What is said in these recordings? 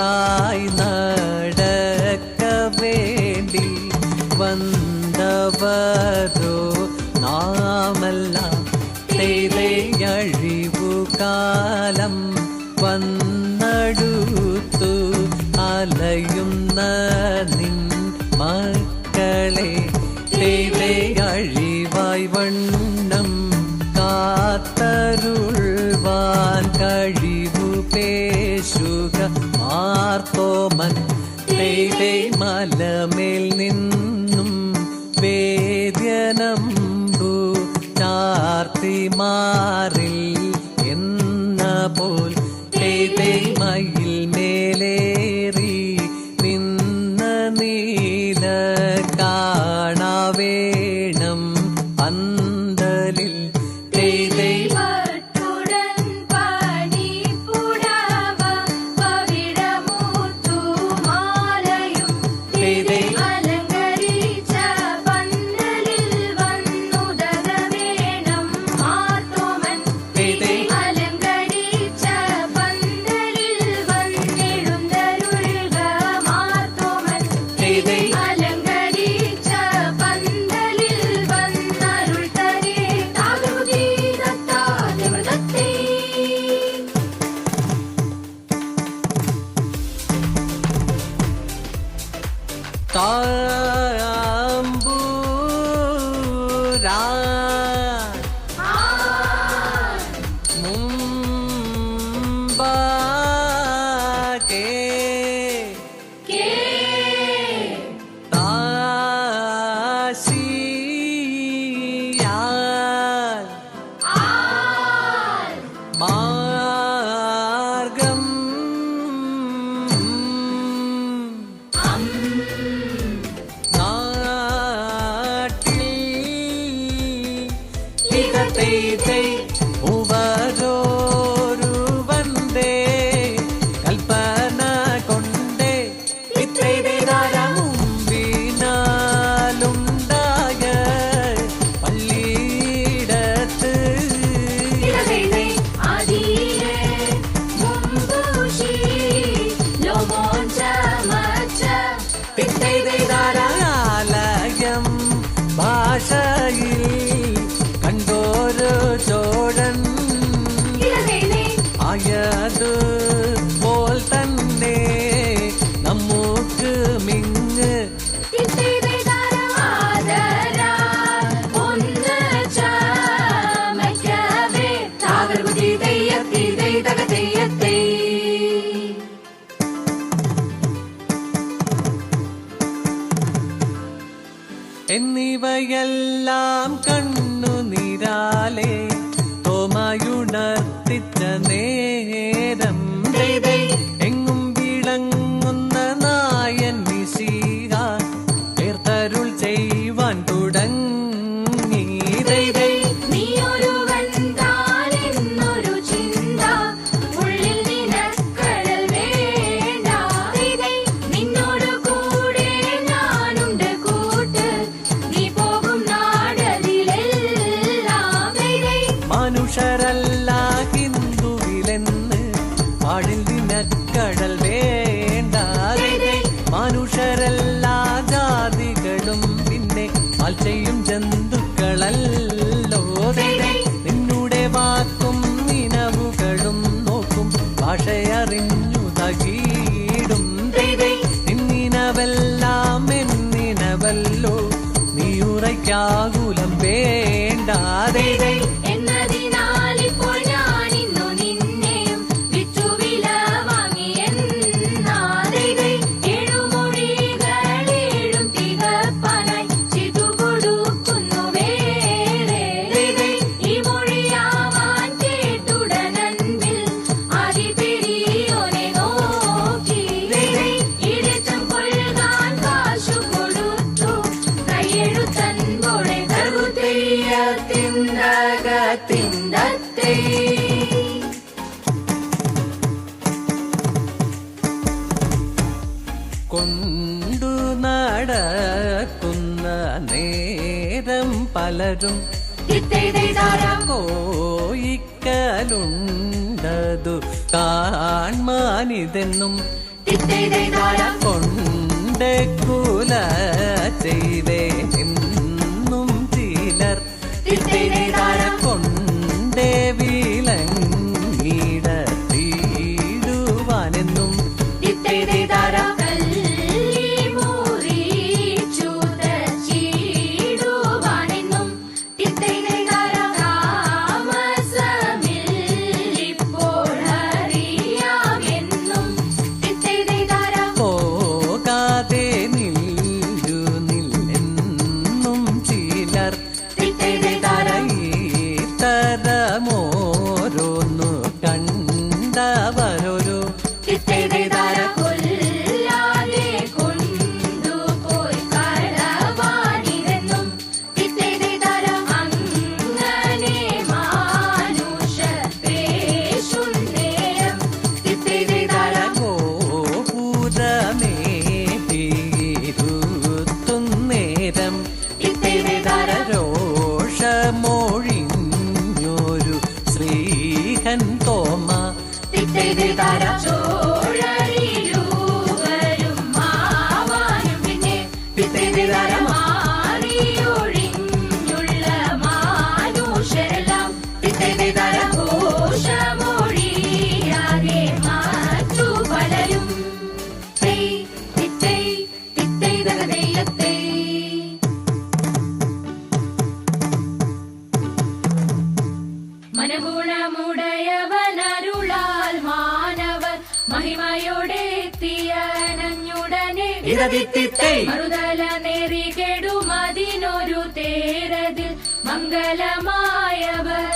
ஒன்றாய் நடக்க வேண்டி வந்தவரோ நாமெல்லாம் தேவை அழிவு காலம் വന്നടുത്തു അലയുന്ന നിൻ മക്കളെ ദൈവേ അഴിവായി വണ്ണം കാത്തരുൾവാൻ കഴിവു പേ മാർത്തോമൻ മലമേൽ നിന്നും വേദ്യനം ചാർത്തി മാറില്ല കണ്ടയെല്ലാം കണ്ണു നിരാലേ തോമായുണർത്തിച്ച നേരം தியாகுலம் வேண்டாதே തിന്തകത്തിന്തത്തേ കൊണ്ടു നടക്കുന്ന നേരം പലരും കോയിക്കലുണ്ടതു കാൺമാനിതെന്നും കൊണ്ട് കുല ചെയ്തേ മനഗുണമുടയവനരുളാൽ മാനവർ മഹിമയോടെ എത്തിയണഞ്ഞുടനെ മറുതല നേറികെടുമതിനൊരു തേരതിൽ മംഗലമായവർ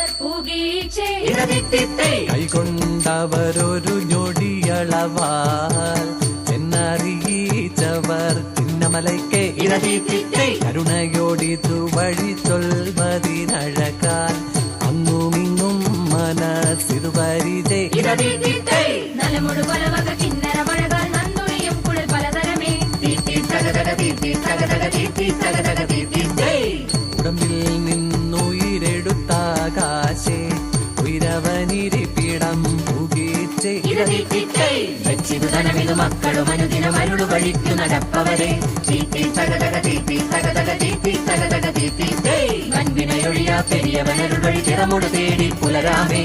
കൈകൊണ്ടവരൊരു ഞൊടിയളവാൽ എന്നറിയിച്ചവർ ചിന്നമലയ്ക്ക് കരുണയോടിതു വഴി ചൊൽവതിനഴകാൽ പരിചയ നലമുടു പലവക കിന്നര മഴകൾ നന്ദുണിയും പലതരമേ. തീത്തി തകതക തീത്തി തകതക തീത്തി തകതക തീത്തി ഉടമ്പിൽ നിന്നുയിരെടുത്താകാശേ ഉയരവനിരിപ്പിടം പുകീച്ചേ. ഇരതിത്തിത്തൈ വെച്ചിതു ധനമിതു മക്കളും അനുദിനം അരുളു വഴിക്കു നടപ്പവരെ. തീത്തി തകതക തീത്തി തകതക തീത്തി തകതക തീത്തി വൻവിനയൊഴിയാ പെരിയവനരുൾ വഴി ചിറമുടു തേടി പുലരാമേ.